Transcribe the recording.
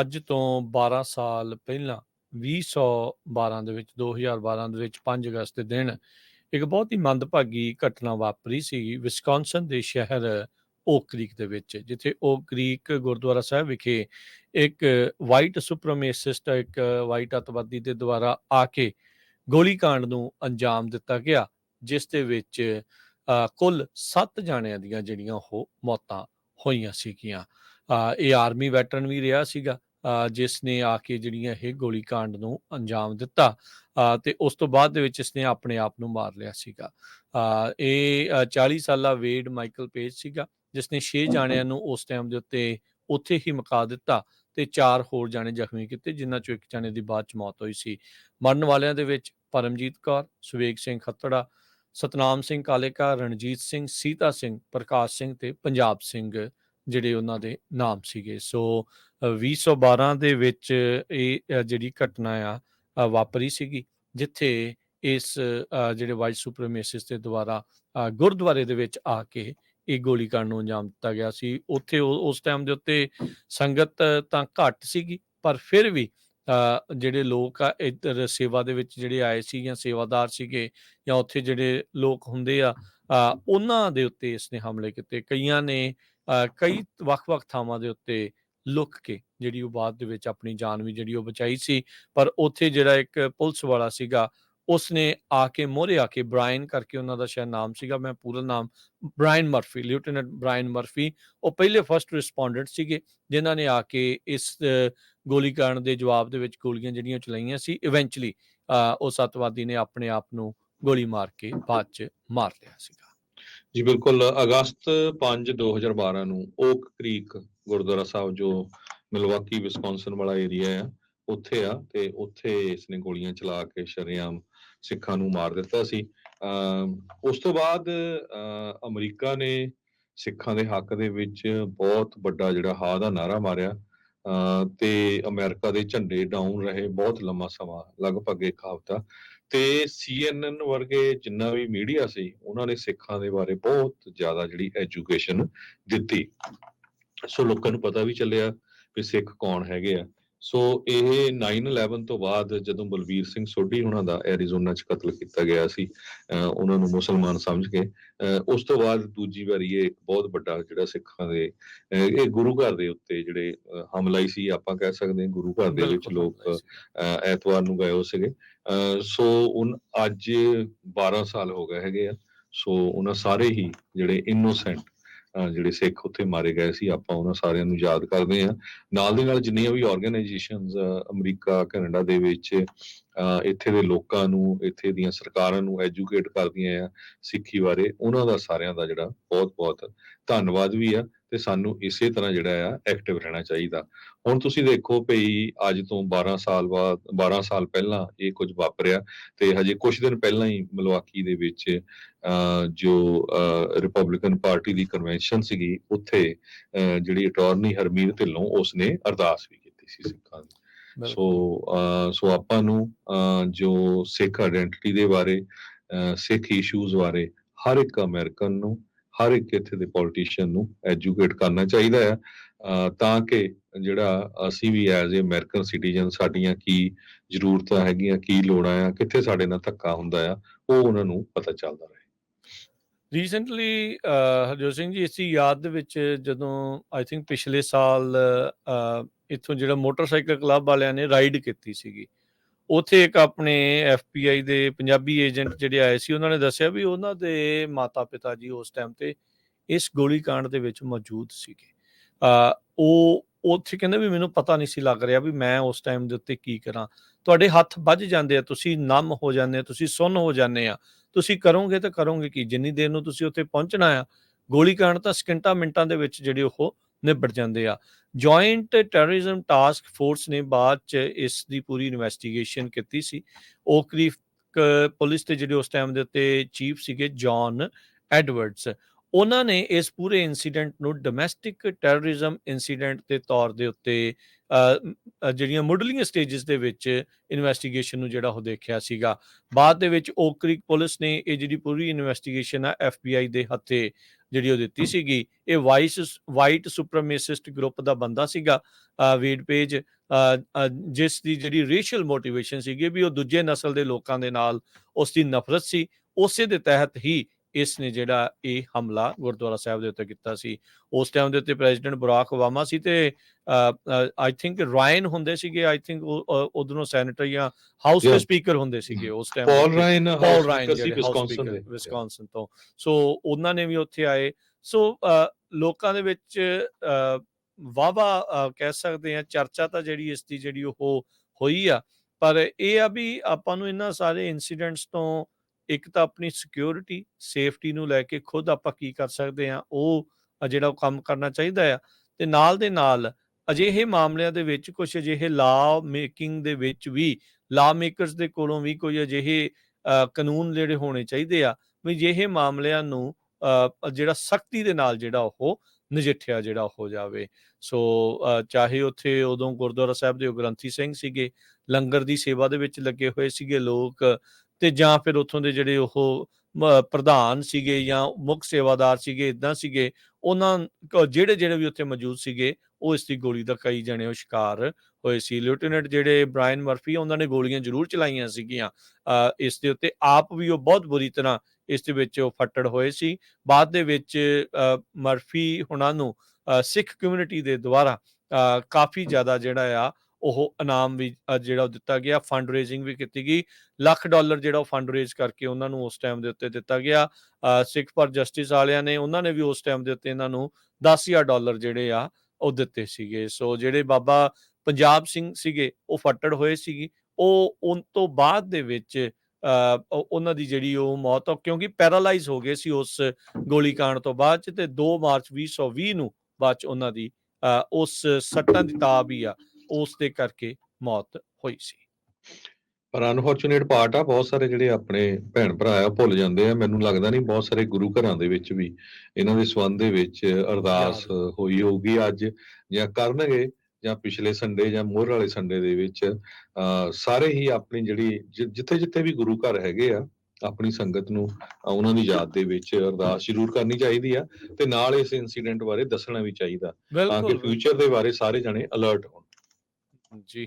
ਅੱਜ ਤੋਂ 12 ਸਾਲ ਪਹਿਲਾਂ 2012 ਦੇ ਵਿੱਚ 2012 ਦੇ ਵਿੱਚ 5 ਅਗਸਤ ਦੇ ਦਿਨ ਇੱਕ ਬਹੁਤ ਹੀ ਮੰਦਭਾਗੀ ਘਟਨਾ ਵਾਪਰੀ ਸੀ ਵਿਸਕੌਨਸਨ ਦੇ ਸ਼ਹਿਰ ਓਕ ਕ੍ਰੀਕ ਦੇ ਵਿੱਚ ਜਿੱਥੇ ਓਕ ਕ੍ਰੀਕ ਗੁਰਦੁਆਰਾ ਸਾਹਿਬ ਵਿਖੇ ਇੱਕ ਵਾਈਟ ਸੁਪਰਮੇਸਿਸਟ ਇੱਕ ਵਾਈਟ ਅਤਵਾਦੀ ਦੇ ਦੁਆਰਾ ਆ ਕੇ ਗੋਲੀकांड ਨੂੰ ਅੰਜਾਮ ਦਿੱਤਾ ਗਿਆ ਜਿਸ ਦੇ ਵਿੱਚ ਅ, ਕੁੱਲ 7 ਜਾਣਿਆਂ ਦੀਆਂ ਜਿਹੜੀਆਂ ਉਹ ਮੌਤਾਂ ਹੋਈਆਂ ਸੀਗੀਆਂ। ਇਹ ਆਰਮੀ ਵੈਟਰਨ ਵੀ ਰਿਹਾ ਸੀਗਾ ਜਿਸ ਨੇ ਆ ਕੇ ਜਿਹੜੀਆਂ ਇਹ ਗੋਲੀकांड ਨੂੰ ਅੰਜਾਮ ਦਿੱਤਾ ਤੇ ਉਸ ਤੋਂ ਬਾਅਦ ਦੇ ਵਿੱਚ ਇਸਨੇ ਆਪਣੇ ਆਪ ਨੂੰ ਮਾਰ ਲਿਆ ਸੀਗਾ। ਇਹ ਅ, 40 ਸਾਲਾ ਵੇਡ ਮਾਈਕਲ ਪੇਜ ਸੀਗਾ ਜਿਸ ਨੇ 6 ਜਾਣਿਆਂ ਨੂੰ ਉਸ ਟਾਈਮ ਦੇ ਉੱਤੇ ਉੱਥੇ ਹੀ ਮੁਕਾ ਦਿੱਤਾ ਤੇ ਚਾਰ ਹੋਰ ਜਾਣੇ ਜ਼ਖਮੀ ਕੀਤੇ ਜਿਨ੍ਹਾਂ ਚੋਂ ਇੱਕ ਜਾਣੇ ਦੀ ਬਾਅਦ ਚ ਮੌਤ ਹੋਈ ਸੀ। ਮਰਨ ਵਾਲਿਆਂ ਦੇ ਵਿੱਚ ਪਰਮਜੀਤ ਕੌਰ ਸੁਵੇਗ ਸਿੰਘ ਖੱਤੜਾ ਸਤਨਾਮ ਸਿੰਘ ਕਾਲੇਕਾ ਰਣਜੀਤ ਸਿੰਘ ਸੀਤਾ ਸਿੰਘ ਪ੍ਰਕਾਸ਼ ਸਿੰਘ ਤੇ ਪੰਜਾਬ ਸਿੰਘ ਜਿਹੜੇ ਉਹਨਾਂ ਦੇ ਨਾਮ ਸੀਗੇ। ਸੋ ਅ, 2012 ਦੇ ਵਿੱਚ ਇਹ ਜਿਹੜੀ ਘਟਨਾ ਆ ਵਾਪਰੀ ਸੀਗੀ ਜਿੱਥੇ ਇਸ ਜਿਹੜੇ ਵਾਈਟ ਸੁਪਰੀਮੇਸਿਸਟ ਦੇ ਦੁਆਰਾ ਗੁਰਦੁਆਰੇ ਦੇ ਵਿੱਚ ਆ ਕੇ ਇਹ ਗੋਲੀकांड ਨੂੰ ਅੰਜਾਮ ਦਿੱਤਾ ਗਿਆ ਸੀ। ਉੱਥੇ ਉਹ- ਉਸ ਟਾਈਮ ਦੇ ਉੱਤੇ ਸੰਗਤ ਤਾਂ ਘੱਟ ਸੀਗੀ ਪਰ ਫਿਰ ਵੀ ਅ, ਜਿਹੜੇ ਲੋਕ ਆ ਇੱਧਰ ਸੇਵਾ ਦੇ ਵਿੱਚ ਜਿਹੜੇ ਆਏ ਸੀ ਜਾਂ ਸੇਵਾਦਾਰ ਸੀਗੇ ਜਾਂ ਉੱਥੇ ਜਿਹੜੇ ਲੋਕ ਹੁੰਦੇ ਆ ਉਹਨਾਂ ਦੇ ਉੱਤੇ ਇਸਨੇ ਹਮਲੇ ਕੀਤੇ। ਕਈਆਂ ਨੇ ਕਈ ਵੱਖ-ਵੱਖ ਥਾਵਾਂ ਦੇ ਉੱਤੇ ਲੁੱਕ ਕੇ ਜਿਹੜੀ ਉਹ ਬਾਅਦ ਦੇ ਵਿੱਚ ਆਪਣੀ ਜਾਨ ਵੀ ਜਿਹੜੀ ਉਹ ਬਚਾਈ ਸੀ, ਪਰ ਉੱਥੇ ਜਿਹੜਾ ਇੱਕ ਪੁਲਿਸ ਵਾਲਾ ਸੀਗਾ, ਉਸਨੇ ਆ ਕੇ ਮੋਹਰੇ ਆ ਕੇ ਬ੍ਰਾਇਨ ਕਰਕੇ ਉਹਨਾਂ ਦਾ ਸ਼ਾਇਦ ਨਾਮ ਸੀਗਾ, ਮੈਂ ਪੂਰਾ ਨਾਮ Brian Murphy lieutenant Brian Murphy, ਉਹ ਪਹਿਲੇ ਫਰਸਟ ਰਿਸਪੋਂਡੈਂਟ ਸੀਗੇ, ਜਿਨ੍ਹਾਂ ਨੇ ਆ ਕੇ ਇਸ ਗੋਲੀਕਾਂਡ ਦੇ ਜਵਾਬ ਦੇ ਵਿੱਚ ਗੋਲੀਆਂ ਜਿਹੜੀਆਂ ਚਲਾਈਆਂ ਸੀ ਇਵੈਂਚੁਅਲੀ ਉਸ ਅੱਤਵਾਦੀ ਨੇ ਆਪਣੇ ਆਪ ਨੂੰ ਗੋਲੀ ਮਾਰ ਕੇ ਬਾਅਦ ਚ ਮਾਰ ਲਿਆ ਸੀਗਾ। ਜੀ ਬਿਲਕੁਲ ਅਗਸਤ 5 2012 ਨੂੰ ਓਕ ਕ੍ਰੀਕ ਗੁਰਦੁਆਰਾ ਸਾਹਿਬ ਜੋ ਮਿਲਵਾਕੀ ਵਿਸਕੌਨਸਨ ਵਾਲਾ ਏਰੀਆ ਆ ਉੱਥੇ ਆ ਤੇ ਉੱਥੇ ਇਸਨੇ ਗੋਲੀਆਂ ਚਲਾ ਕੇ ਸ਼ਰੇਆਮ ਸਿੱਖਾਂ ਨੂੰ ਮਾਰ ਦਿੱਤਾ ਸੀ। ਅਮ ਉਸ ਤੋਂ ਬਾਅਦ ਅ, ਅਮਰੀਕਾ ਨੇ ਸਿੱਖਾਂ ਦੇ ਹੱਕ ਦੇ ਵਿੱਚ ਬਹੁਤ ਵੱਡਾ ਜਿਹੜਾ ਹਾ ਦਾ ਨਾਰਾ ਮਾਰਿਆ। ਅ, ਤੇ ਅਮਰੀਕਾ ਦੇ ਝੰਡੇ ਡਾਊਨ ਰਹੇ ਬਹੁਤ ਲੰਮਾ ਸਮਾਂ ਲਗਭਗ ਇੱਕ ਹਫ਼ਤਾ। ਤੇ CNN ਵਰਗੇ ਜਿੰਨਾ ਵੀ ਮੀਡੀਆ ਸੀ, ਉਹਨਾਂ ਨੇ ਸਿੱਖਾਂ ਦੇ ਬਾਰੇ ਬਹੁਤ ਜ਼ਿਆਦਾ ਜਿਹੜੀ ਐਜੂਕੇਸ਼ਨ ਦਿੱਤੀ। ਸੋ ਲੋਕਾਂ ਨੂੰ ਪਤਾ ਵੀ ਚੱਲਿਆ ਵੀ ਸਿੱਖ ਕੌਣ ਹੈਗੇ ਆ। ਸੋ ਇਹ 9/11 ਤੋਂ ਬਾਅਦ ਜਦੋਂ ਬਲਵੀਰ ਸਿੰਘ ਸੋਢੀ ਉਹਨਾਂ ਦਾ ਐਰੀਜ਼ੋਨਾ 'ਚ ਕਤਲ ਕੀਤਾ ਗਿਆ ਸੀ ਉਹਨਾਂ ਨੂੰ ਮੁਸਲਮਾਨ ਸਮਝ ਕੇ ਉਸ ਤੋਂ ਬਾਅਦ ਦੂਜੀ ਵਾਰੀ ਇਹ ਇੱਕ ਬਹੁਤ ਵੱਡਾ ਜਿਹੜਾ ਸਿੱਖਾਂ ਦੇ ਇਹ ਗੁਰੂ ਘਰ ਦੇ ਉੱਤੇ ਜਿਹੜੇ ਹਮਲਾ ਹੀ ਸੀ ਆਪਾਂ ਕਹਿ ਸਕਦੇ ਹਾਂ ਗੁਰੂ ਘਰ ਦੇ ਵਿੱਚ ਲੋਕ ਐਤਵਾਰ ਨੂੰ ਗਏ ਹੋ ਸੀਗੇ। ਸੋ ਉਨ ਅੱਜ 12 ਸਾਲ ਹੋ ਗਏ ਹੈਗੇ ਆ। ਸੋ ਉਹਨਾਂ ਸਾਰੇ ਹੀ ਜਿਹੜੇ ਇਨੋਸੈਂਟ ਜਿਹੜੇ ਸਿੱਖ ਉੱਥੇ ਮਾਰੇ ਗਏ ਸੀ, ਆਪਾਂ ਉਹਨਾਂ ਸਾਰਿਆਂ ਨੂੰ ਯਾਦ ਕਰਦੇ ਹਾਂ। ਨਾਲ ਦੇ ਨਾਲ ਜਿੰਨੀਆਂ ਵੀ ਆਰਗੇਨਾਈਜੇਸ਼ਨਸ ਅਮਰੀਕਾ, ਕੈਨੇਡਾ ਦੇ ਵਿੱਚ ਇੱਥੇ ਦੇ ਲੋਕਾਂ ਨੂੰ, ਇੱਥੇ ਦੀਆਂ ਸਰਕਾਰਾਂ ਨੂੰ ਐਜੂਕੇਟ ਕਰਦੀਆਂ ਆ ਸਿੱਖੀ ਬਾਰੇ, ਉਹਨਾਂ ਦਾ ਸਾਰਿਆਂ ਦਾ ਜਿਹੜਾ ਬਹੁਤ ਬਹੁਤ ਧੰਨਵਾਦ ਵੀ ਆ ਤੇ ਸਾਨੂੰ ਇਸੇ ਤਰ੍ਹਾਂ ਜਿਹੜਾ ਆ ਐਕਟਿਵ ਰਹਿਣਾ ਚਾਹੀਦਾ। ਹੁਣ ਤੁਸੀਂ ਦੇਖੋ ਭਈ ਅੱਜ ਤੋਂ 12 ਸਾਲ ਬਾਅਦ 12 ਸਾਲ ਪਹਿਲਾਂ ਇਹ ਕੁਝ ਵਾਪਰਿਆ ਤੇ ਹਜੇ ਕੁਝ ਦਿਨ ਪਹਿਲਾਂ ਹੀ ਮਲਵਾਕੀ ਦੇ ਵਿੱਚ ਅਹ ਜੋ ਰਿਪਬਲਿਕਨ ਪਾਰਟੀ ਦੀ ਕਨਵੈਨਸ਼ਨ ਸੀਗੀ, ਉੱਥੇ ਅਹ ਜਿਹੜੀ ਅਟਾਰਨੀ ਹਰਮੀਤ ਢਿੱਲੋਂ ਉਸਨੇ ਅਰਦਾਸ ਵੀ ਕੀਤੀ ਸੀ ਸਿੱਖਾਂ ਦੀ। ਸੋ ਸੋ ਆਪਾਂ ਨੂੰ ਜੋ ਸਿੱਖ ਆਇਡੈਂਟੀਟੀ ਦੇ ਬਾਰੇ ਸਿੱਖ ਇਸ਼ੂਜ਼ ਬਾਰੇ ਹਰ ਇੱਕ ਅਮਰੀਕਨ ਨੂੰ ਹਰ ਇੱਕ ਇੱਥੇ ਦੇ ਪੋਲੀਟੀਸ਼ੀਅਨ ਨੂੰ ਐਜੂਕੇਟ ਕਰਨਾ ਚਾਹੀਦਾ ਹੈ। ਤਾਂ ਕਿ ਜਿਹੜਾ ਅਸੀਂ ਵੀ ਐਜ਼ ਅ ਅਮਰੀਕਨ ਸਿਟੀਜ਼ਨ ਸਾਡੀਆਂ ਕੀ ਜ਼ਰੂਰਤਾਂ ਹੈਗੀਆਂ ਕੀ ਲੋੜਾਂ ਆ ਕਿੱਥੇ ਸਾਡੇ ਨਾਲ ਧੱਕਾ ਹੁੰਦਾ ਆ ਉਹ ਉਹਨਾਂ ਨੂੰ ਪਤਾ ਚੱਲਦਾ ਰਹੇ। ਰੀਸੈਂਟਲੀ ਹਰਜੋਤ ਸਿੰਘ ਜੀ ਇਸੀ ਯਾਦ ਦੇ ਵਿੱਚ ਜਦੋਂ ਆਈ ਥਿੰਕ ਪਿਛਲੇ ਸਾਲ ਇੱਥੋਂ ਜਿਹੜਾ ਮੋਟਰਸਾਈਕਲ ਕਲੱਬ ਵਾਲਿਆਂ ਨੇ ਰਾਈਡ ਕੀਤੀ ਸੀਗੀ। ਉਥੇ ਇੱਕ ਆਪਣੇ ਐਫਪੀਆਈ ਦੇ ਪੰਜਾਬੀ ਏਜੰਟ ਜਿਹੜੇ ਆਏ ਸੀ, ਉਹਨਾਂ ਨੇ ਦੱਸਿਆ ਵੀ ਉਹਨਾਂ ਦੇ ਮਾਤਾ-ਪਿਤਾ ਜੀ ਉਸ ਟਾਈਮ ਤੇ ਇਸ ਗੋਲੀकांड ਦੇ ਵਿੱਚ ਮੌਜੂਦ ਸੀਗੇ। ਆ ਉਹ ਉੱਥੇ ਕਹਿੰਦੇ ਵੀ ਮੈਨੂੰ ਪਤਾ ਨਹੀਂ ਸੀ ਲੱਗ ਰਿਹਾ ਵੀ ਮੈਂ ਉਸ ਟਾਈਮ ਦੇ ਉੱਤੇ ਕੀ ਕਰਾਂ। ਤੁਹਾਡੇ ਹੱਥ ਵੱਜ ਜਾਂਦੇ ਆ, ਤੁਸੀਂ ਨਮ ਹੋ ਜਾਂਦੇ ਆ, ਤੁਸੀਂ ਸੁੰਨ ਹੋ ਜਾਂਦੇ ਆ। ਤੁਸੀਂ ਕਰੋਗੇ ਤਾਂ ਕਰੋਗੇ ਕੀ? ਜਿੰਨੀ ਦੇਰ ਨੂੰ ਤੁਸੀਂ ਉੱਥੇ ਪਹੁੰਚਣਾ ਆ ਗੋਲੀकांड ਤਾਂ ਸਕਿੰਟਾਂ ਮਿੰਟਾਂ ਦੇ ਵਿੱਚ ਜਿਹੜੇ ਉਹ ਨਿਬੜ ਜਾਂਦੇ ਆ। ਜੁਆਇੰਟ ਟੈਰਰਿਜ਼ਮ ਟਾਸਕ ਫੋਰਸ ਨੇ ਬਾਅਦ ਚ ਇਸ ਦੀ ਪੂਰੀ ਇਨਵੈਸਟੀਗੇਸ਼ਨ ਕੀਤੀ ਸੀ। ਓਕਰੀ ਪੁਲਿਸ ਦੇ ਜਿਹੜੇ ਉਸ ਟਾਈਮ ਦੇ ਉੱਤੇ ਚੀਫ ਸੀਗੇ ਜੌਨ ਐਡਵਰਡਸ ਉਹਨਾਂ ਨੇ ਇਸ ਪੂਰੇ ਇਨਸੀਡੈਂਟ ਨੂੰ ਡੋਮੈਸਟਿਕ ਟੈਰਰਿਜ਼ਮ ਇਨਸੀਡੈਂਟ ਦੇ ਤੌਰ ਦੇ ਉੱਤੇ ਜਿਹੜੀਆਂ ਮੁੱਢਲੀਆਂ ਸਟੇजेस ਦੇ ਵਿੱਚ ਇਨਵੈਸਟੀਗੇਸ਼ਨ ਨੂੰ ਜਿਹੜਾ ਉਹ ਦੇਖਿਆ ਸੀਗਾ। ਬਾਅਦ ਦੇ ਵਿੱਚ ਓਕਰੀਕ ਪੁਲਿਸ ਨੇ ਇਹ ਜਿਹੜੀ ਪੂਰੀ ਇਨਵੈਸਟੀਗੇਸ਼ਨ ਆ ਐਫਬੀਆਈ ਦੇ ਹੱਥੇ ਜਿਹੜੀ ਉਹ ਦਿੱਤੀ ਸੀਗੀ ਇਹ ਵਾਈਸ ਵਾਈਟ ਸੁਪਰਮੇਸਿਸਟ ਗਰੁੱਪ ਦਾ ਬੰਦਾ ਸੀਗਾ ਅ, ਵੇਡ ਪੇਜ ਅ, ਜਿਸ ਦੀ ਜਿਹੜੀ ਰੇਸ਼ੀਅਲ ਮੋਟੀਵੇਸ਼ਨ ਸੀਗੀ ਵੀ ਉਹ ਦੂਜੇ ਨਸਲ ਦੇ ਲੋਕਾਂ ਦੇ ਨਾਲ ਉਸ ਦੀ ਨਫ਼ਰਤ ਸੀ ਉਸੇ ਦੇ ਤਹਿਤ ਹੀ ਇਸ ਨੇ ਜਿਹੜਾ ਇਹ ਹਮਲਾ ਗੁਰਦੁਆਰਾ ਸਾਹਿਬ ਦੇ ਉੱਤੇ ਕੀਤਾ ਸੀ। ਉਸ ਟਾਈਮ ਦੇ ਉੱਤੇ ਪ੍ਰੈਜ਼ੀਡੈਂਟ ਬਰਾਕ ਓਬਾਮਾ ਸੀ ਤੇ ਆਈ ਥਿੰਕ ਰਾਇਨ ਹੁੰਦੇ ਸੀਗੇ ਆਈ ਥਿੰਕ ਉਧਰੋਂ ਸੈਨੇਟਰ ਜਾਂ ਹਾਊਸ ਦੇ. ਸਪੀਕਰ ਹੁੰਦੇ ਸੀਗੇ ਉਸ time Paul Ryan Paul Ryan Wisconsin Wisconsin ਤੋਂ। ਸੋ ਉਹਨਾਂ ਨੇ ਵੀ ਉੱਥੇ ਆਏ। ਸੋ ਲੋਕਾਂ ਦੇ ਵਿੱਚ ਵਾਵਾ ਕਹਿ ਸਕਦੇ ਆ ਚਰਚਾ ਤਾਂ ਜਿਹੜੀ ਇਸ ਦੀ ਜਿਹੜੀ ਉਹ ਹੋਈ ਆ। ਪਰ ਇਹ ਆ ਵੀ ਆਪਾਂ ਨੂੰ ਇਹਨਾਂ ਸਾਰੇ ਇਨਸੀਡੈਂਟਸ ਤੋਂ ਇੱਕ ਤਾਂ ਆਪਣੀ ਸਿਕਿਉਰਿਟੀ ਸੇਫਟੀ ਨੂੰ ਲੈ ਕੇ ਖੁਦ ਆਪਾਂ ਕੀ ਕਰ ਸਕਦੇ ਆ ਉਹ ਜਿਹੜਾ ਉਹ ਕੰਮ ਕਰਨਾ ਚਾਹੀਦਾ ਆ। ਤੇ ਨਾਲ ਦੇ ਨਾਲ ਅਜਿਹੇ ਮਾਮਲਿਆਂ ਦੇ ਵਿੱਚ ਕੁਝ ਅਜਿਹੇ ਲਾ ਮੇਕਿੰਗ ਦੇ ਵਿੱਚ ਵੀ ਲਾ ਮੇਕਰਸ ਦੇ ਕੋਲੋਂ ਵੀ ਕੋਈ ਅਜਿਹੇ ਕਾਨੂੰਨ ਜਿਹੜੇ ਹੋਣੇ ਚਾਹੀਦੇ ਆ ਵੀ ਜਿਹੇ ਮਾਮਲਿਆਂ ਨੂੰ ਅ, ਜਿਹੜਾ ਸਖਤੀ ਦੇ ਨਾਲ ਜਿਹੜਾ ਉਹ ਨਜਿੱਠਿਆ ਜਿਹੜਾ ਹੋ ਜਾਵੇ। ਸੋ ਚਾਹੇ ਉੱਥੇ ਉਦੋਂ ਗੁਰਦੁਆਰਾ ਸਾਹਿਬ ਦੇ ਉਹ ਗ੍ਰੰਥੀ ਸਿੰਘ ਸੀਗੇ ਲੰਗਰ ਦੀ ਸੇਵਾ ਦੇ ਵਿੱਚ ਲੱਗੇ ਹੋਏ ਸੀਗੇ ਲੋਕ ਤੇ ਜਾਂ ਫਿਰ ਉੱਥੋਂ ਦੇ ਜਿਹੜੇ ਉਹ ਪ੍ਰਧਾਨ ਸੀਗੇ ਜਾਂ ਮੁੱਖ ਸੇਵਾਦਾਰ ਸੀਗੇ ਇਦਾਂ ਸੀਗੇ ਉਹਨਾਂ ਜਿਹੜੇ ਜਿਹੜੇ ਵੀ ਉੱਥੇ ਮੌਜੂਦ ਸੀਗੇ ਉਹ ਇਸ ਦੀ ਗੋਲੀ ਦਾ ਕਈ ਜਣੇ ਉਹ ਸ਼ਿਕਾਰ ਹੋਏ ਸੀ। ਲੈਫਟੀਨੈਂਟ ਜਿਹੜੇ ਬ੍ਰਾਇਨ ਮਰਫੀ ਉਹਨਾਂ ਨੇ ਗੋਲੀਆਂ ਜ਼ਰੂਰ ਚਲਾਈਆਂ ਸੀਗੀਆਂ। ਇਸ ਦੇ ਉੱਤੇ ਆਪ ਵੀ ਉਹ ਬਹੁਤ ਬੁਰੀ ਤਰ੍ਹਾਂ ਇਸ ਦੇ ਵਿੱਚ ਉਹ ਫੱਟੜ ਹੋਏ ਸੀ। ਬਾਅਦ ਦੇ ਵਿੱਚ ਮਰਫੀ ਹੁਣਾਂ ਨੂੰ ਸਿੱਖ ਕਮਿਊਨਿਟੀ ਦੇ ਦੁਆਰਾ ਕਾਫੀ ਜ਼ਿਆਦਾ ਜਿਹੜਾ ਆ ਉਹ ਇਨਾਮ ਵੀ ਜਿਹੜਾ ਦਿੱਤਾ ਗਿਆ ਫੰਡ ਰੇਜ਼ਿੰਗ ਵੀ ਕੀਤੀ ਗਈ। ਲੱਖ ਡਾਲਰ ਜਿਹੜਾ ਉਹ ਫੰਡ ਰੇਜ਼ ਕਰਕੇ ਉਹਨਾਂ ਨੂੰ ਉਸ ਟਾਈਮ ਦੇ ਉੱਤੇ ਦਿੱਤਾ ਗਿਆ। ਸਿੱਖ ਪਰ ਜਸਟਿਸ ਵਾਲਿਆਂ ਨੇ, ਉਹਨਾਂ ਨੇ ਵੀ ਉਸ ਟਾਈਮ ਦੇ ਉੱਤੇ ਇਹਨਾਂ ਨੂੰ 10000 ਡਾਲਰ ਜਿਹੜੇ ਆ, ਉਹ ਦਿੱਤੇ ਸੀਗੇ। ਸੋ ਜਿਹੜੇ ਬਾਬਾ ਪੰਜਾਬ ਸਿੰਘ ਸੀਗੇ, ਉਹ ਫੱਟੜ ਹੋਏ ਸੀਗੇ। ਉਹ ਉਨ ਤੋਂ ਬਾਅਦ ਦੇ ਵਿੱਚ ਉਹਨਾਂ ਦੀ ਜਿਹੜੀ ਉਹ ਮੌਤ ਕਿਉਂਕਿ ਪੈਰਾਲਾਈਜ਼ ਹੋ ਗਏ ਸੀ ਉਸ ਗੋਲੀ ਕਾਂਡ ਤੋਂ ਬਾਅਦ ਤੇ 2 ਮਾਰਚ 2020 ਨੂੰ ਬਾਅਦ ਚ ਉਹਨਾਂ ਦੀ ਉਸ ਸੱਟਾਂ ਦੀ ਤਾਬ ਹੀ ਆ। ਉਸ ਦੇ ਕਰਕੇ ਮੌਤ ਹੋਈ ਸੀ। ਪਰ ਅਨਫੋਰਚੂਨੇਟ ਪਾਰਟ ਆ ਬਹੁਤ ਸਾਰੇ ਜਿਹੜੇ ਆਪਣੇ ਭੈਣ ਭਰਾ ਆ ਭੁੱਲ ਜਾਂਦੇ ਆ। ਮੈਨੂੰ ਲੱਗਦਾ ਨਹੀਂ ਬਹੁਤ ਸਾਰੇ ਗੁਰੂ ਘਰਾਂ ਦੇ ਵਿੱਚ ਵੀ ਇਹਨਾਂ ਦੇ ਸੰਬੰਧ ਦੇ ਵਿੱਚ ਅਰਦਾਸ ਹੋਈ ਹੋਊਗੀ ਅੱਜ ਜਾਂ ਕਰਨਗੇ ਜਾਂ ਪਿਛਲੇ ਸੰਡੇ ਜਾਂ ਮੋਹਰ ਵਾਲੇ ਸੰਡੇ ਦੇ ਵਿੱਚ ਸਾਰੇ ਹੀ ਆਪਣੀ ਜਿਹੜੀ ਜਿੱਥੇ ਜਿੱਥੇ ਵੀ ਗੁਰੂ ਘਰ ਹੈਗੇ ਆ ਆਪਣੀ ਸੰਗਤ ਨੂੰ ਉਹਨਾਂ ਦੀ ਯਾਦ ਦੇ ਵਿੱਚ ਅਰਦਾਸ ਜ਼ਰੂਰ ਕਰਨੀ ਚਾਹੀਦੀ ਆ। ਤੇ ਨਾਲ ਇਸ ਇਨਸੀਡੈਂਟ ਬਾਰੇ ਦੱਸਣਾ ਵੀ ਚਾਹੀਦਾ ਤਾਂ ਕਿ ਫਿਊਚਰ ਦੇ ਬਾਰੇ ਸਾਰੇ ਜਣੇ ਅਲਰਟ ਹੋਣ। ਜੀ